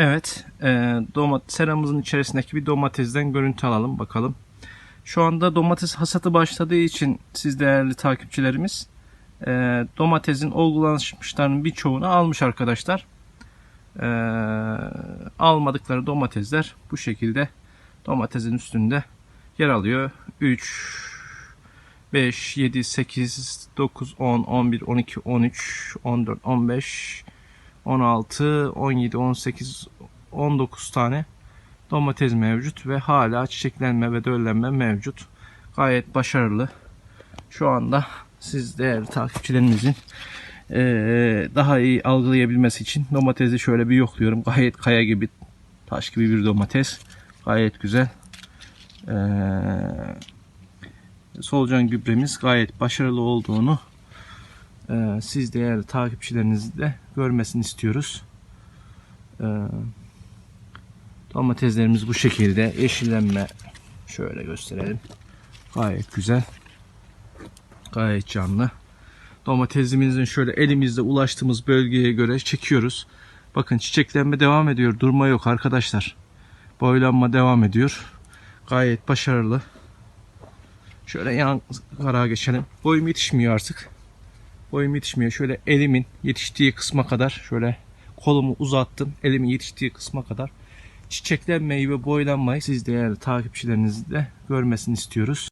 Evet, e, domat seramızın içerisindeki bir domatesden görüntü alalım bakalım. Şu anda domates hasatı başladığı için siz değerli takipçilerimiz e, domatesin olgulanmışlarının birçoğunu almış arkadaşlar. E, almadıkları domatesler bu şekilde domatesin üstünde yer alıyor. 3, 5, 7, 8, 9, 10, 11, 12, 13, 14, 15, 16, 17, 18, 19 tane domates mevcut ve hala çiçeklenme ve döllenme mevcut. Gayet başarılı. Şu anda siz değerli takipçilerimizin eee, daha iyi algılayabilmesi için domatesi şöyle bir yokluyorum. Gayet kaya gibi, taş gibi bir domates. Gayet güzel. Eee solucan gübremiz gayet başarılı olduğunu eee, siz değerli takipçileriniz de görmesini istiyoruz. Eee, domateslerimiz bu şekilde yeşillenme şöyle gösterelim. Gayet güzel. Gayet canlı. Domatesimizin şöyle elimizde ulaştığımız bölgeye göre çekiyoruz. Bakın çiçeklenme devam ediyor. Durma yok arkadaşlar. Boylanma devam ediyor. Gayet başarılı. Şöyle yan karağa geçelim. Boyum yetişmiyor artık. Boyum yetişmiyor. Şöyle elimin yetiştiği kısma kadar şöyle kolumu uzattım. Elimin yetiştiği kısma kadar çiçeklenmeyi ve boylanmayı siz değerli takipçileriniz de görmesini istiyoruz.